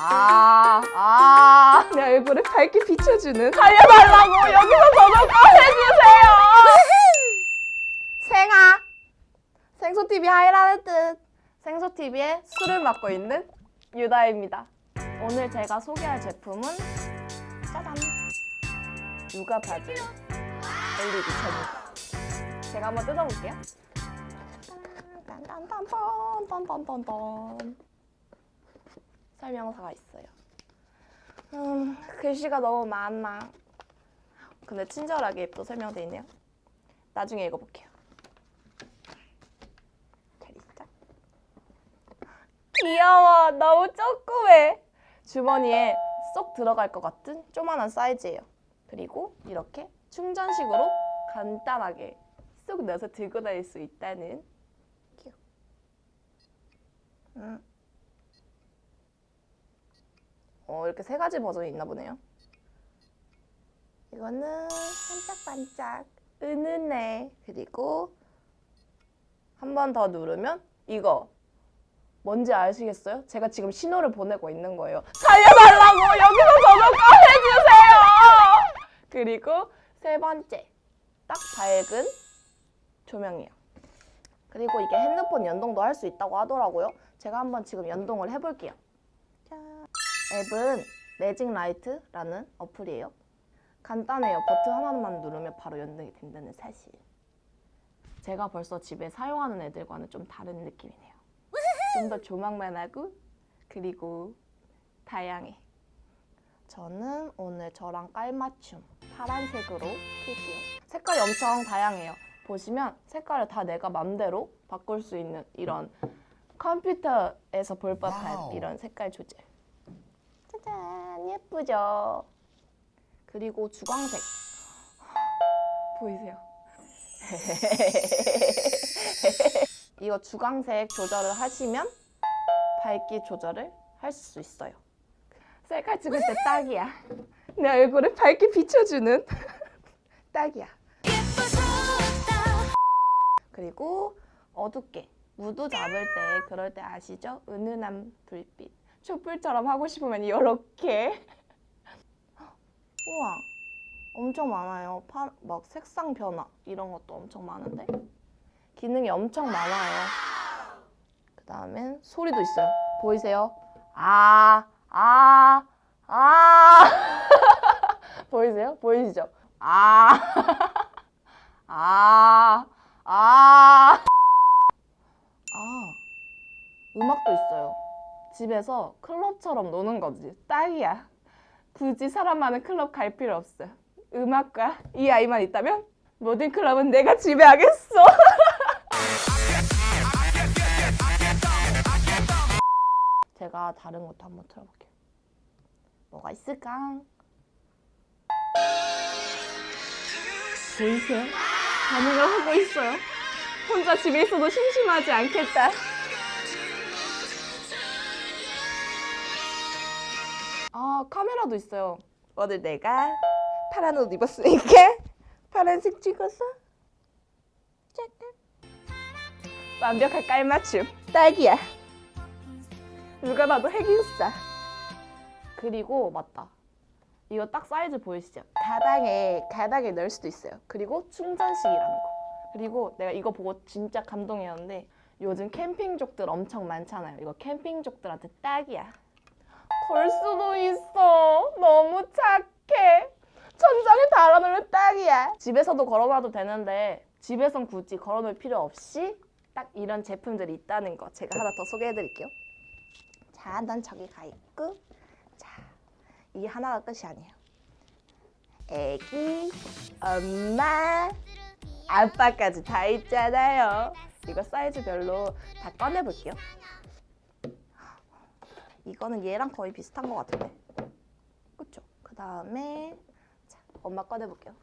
아, 아, 내 얼굴을 밝게 비춰주는 살려달라고 여기서 저거 꺼내주세요. 생아, 생소TV 하이라는 뜻. 생소TV의 술을 맡고 있는 유다입니다. 오늘 제가 소개할 제품은 짜잔! 육아 바지 LED 제품. 제가 한번 뜯어볼게요. 딴딴딴딴딴딴딴 설명서가 있어요. 음, 글씨가 너무 많아. 근데 친절하게 또 설명돼 있네요. 나중에 읽어볼게요. 귀여워. 너무 조그매. 주머니에 쏙 들어갈 것 같은 조만한 사이즈예요. 그리고 이렇게 충전식으로 간단하게 쏙 넣어서 들고 다닐 수 있다는. 음. 어, 이렇게 세 가지 버전이 있나 보네요. 이거는 반짝반짝 은은해. 그리고 한 번 더 누르면 이거 뭔지 아시겠어요? 제가 지금 신호를 보내고 있는 거예요. 살려달라고 여기서 저좀 꺼내주세요. 그리고 세 번째 딱 밝은 조명이에요. 그리고 이게 핸드폰 연동도 할 수 있다고 하더라고요. 제가 한번 지금 연동을 해볼게요. 짠. 앱은 매직 라이트라는 어플이에요. 간단해요. 버튼 하나만 누르면 바로 연동이 된다는 사실. 제가 벌써 집에 사용하는 애들과는 좀 다른 느낌이네요. 좀 더 조망만하고 그리고 다양해. 저는 오늘 저랑 깔맞춤 파란색으로 킬게요. 색깔이 엄청 다양해요. 보시면 색깔을 다 내가 맘대로 바꿀 수 있는 이런 컴퓨터에서 볼 법한. 이런 색깔 조절. 짜잔 예쁘죠? 그리고 주광색 보이세요? 이거 주광색 조절을 하시면 밝기 조절을 할 수 있어요. 셀카 찍을 때 딱이야. 내 얼굴을 밝게 비춰주는 딱이야. 그리고 어둡게 무드 잡을 때 그럴 때 아시죠? 은은한 불빛. 촛불처럼 하고 싶으면 이렇게. 우와, 엄청 많아요. 파, 막 색상 변화 이런 것도 엄청 많은데 기능이 엄청 많아요. 그 다음엔 소리도 있어요. 보이세요? 아, 아, 아. 보이세요? 보이시죠? 아, 아, 아. 아, 음악도 있어요. 집에서 클럽처럼 노는 거지. 딱이야. 굳이 사람 많은 클럽 갈 필요 없어요. 음악과 이 아이만 있다면 모든 클럽은 내가 지배하겠어. 제가 다른 것도 한번 틀어볼게요. 뭐가 있을까? 보이세요? 반응을 하고 있어요. 혼자 집에 있어도 심심하지 않겠다. 아 카메라도 있어요. 오늘 내가 파란 옷 입었으니까 파란색 찍어서. 완벽한 깔맞춤 딱이야. 누가 봐도 핵인싸. 그리고 맞다. 이거 딱 사이즈 보이시죠? 가방에 가방에 넣을 수도 있어요. 그리고 충전식이라는 거. 그리고 내가 이거 보고 진짜 감동이었는데 요즘 캠핑족들 엄청 많잖아요. 이거 캠핑족들한테 딱이야. 걸 수도 있어. 너무 착해. 천장에 달아놓으면 딱이야. 집에서도 걸어놔도 되는데 집에선 굳이 걸어놓을 필요 없이 딱 이런 제품들이 있다는 거 제가 하나 더 소개해드릴게요. 자, 넌 저기 가 있고, 자, 이게 하나가 끝이 아니에요. 애기, 엄마, 아빠까지 다 있잖아요. 이거 사이즈별로 다 꺼내볼게요. 이거는 얘랑 거의 비슷한 것 같은데. 그쵸? 그 다음에 자, 엄마 꺼내볼게요.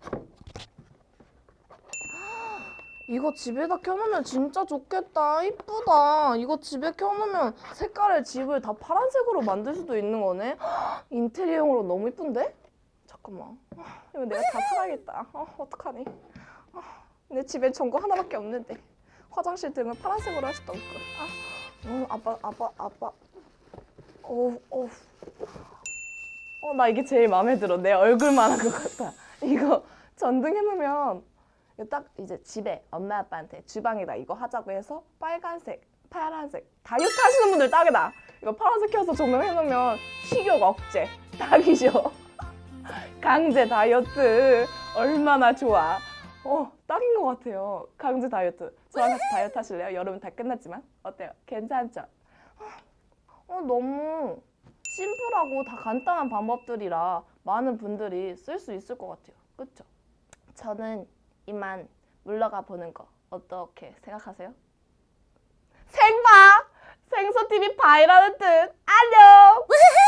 이거 집에다 켜놓으면 진짜 좋겠다. 이쁘다. 이거 집에 켜놓으면 색깔을 집을 다 파란색으로 만들 수도 있는 거네. 인테리어용으로 너무 이쁜데? 잠깐만. 이거 내가 다 사가야겠다. 어, 어떡하니? 어, 내 집엔 전구 하나밖에 없는데. 화장실 등을 파란색으로 할 수도 없고. 아, 어, 아빠, 아빠, 아빠. 어우, 어우. 어, 나 이게 제일 마음에 들어. 내 얼굴만 한것 같아. 이거 전등 해놓으면 이거 딱 이제 집에 엄마 아빠한테 주방에다 이거 하자고 해서 빨간색, 파란색 다이어트 하시는 분들 딱이다. 이거 파란색 켜서 조명 해놓으면 식욕 억제 딱이죠. 강제 다이어트 얼마나 좋아. 어 딱인 것 같아요. 강제 다이어트. 저랑 같이 다이어트 하실래요? 여름은 다 끝났지만 어때요? 괜찮죠? 어 너무 심플하고 다 간단한 방법들이라 많은 분들이 쓸 수 있을 것 같아요. 그렇죠? 저는 이만 물러가 보는 거 어떻게 생각하세요? 생봐! 생소 TV 바이라는 뜻 안녕!